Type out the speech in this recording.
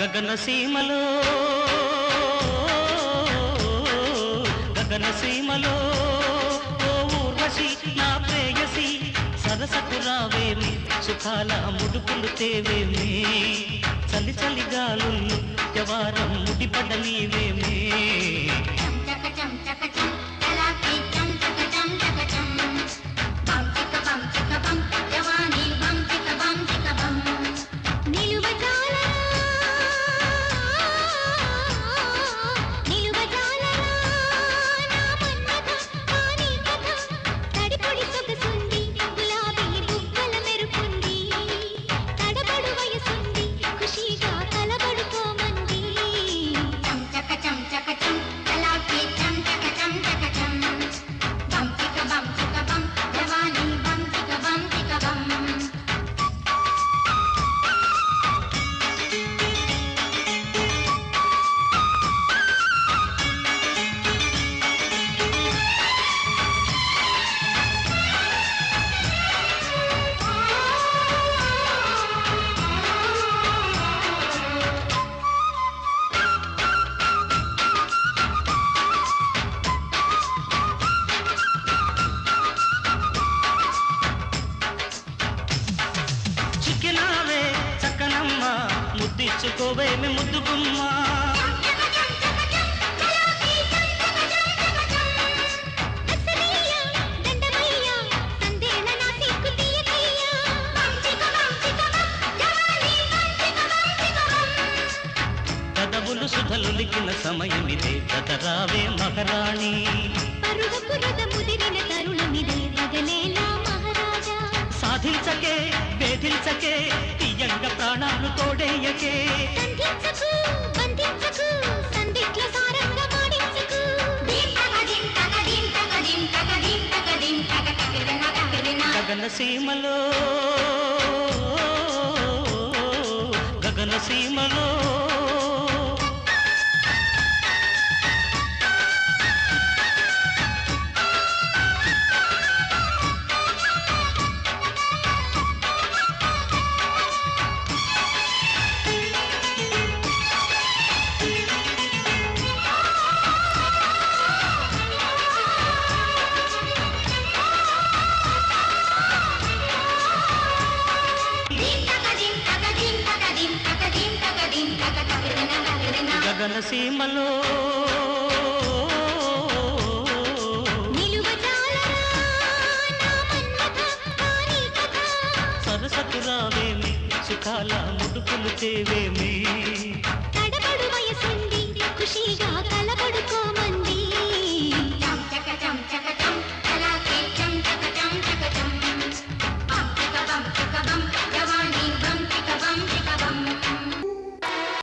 గగన సీమలో గగన సీమలో ఓ ఊర్వశి నా ప్రేయసి సరసకు రావేమి సుఖాల ముడుపులు తేవేమి చలి చలి గాలుళ్ళు జవారం ముడిపడనీవేమి. చం చక చం చక చం ముద్దిచ్చుకోవేమి ముద్దుగుమ్మా. కదవులు సుధలులికిన సమయమిదే కదరావే మహారాణి. సాధించకే వేధించకే తీయంగ ప్రాణాలు తోడేయకే గగన సీమలో గగన సీమలో సరసకు రావేమి సుఖాల ముడుపులు ఖుషీగా కలబడుకోమని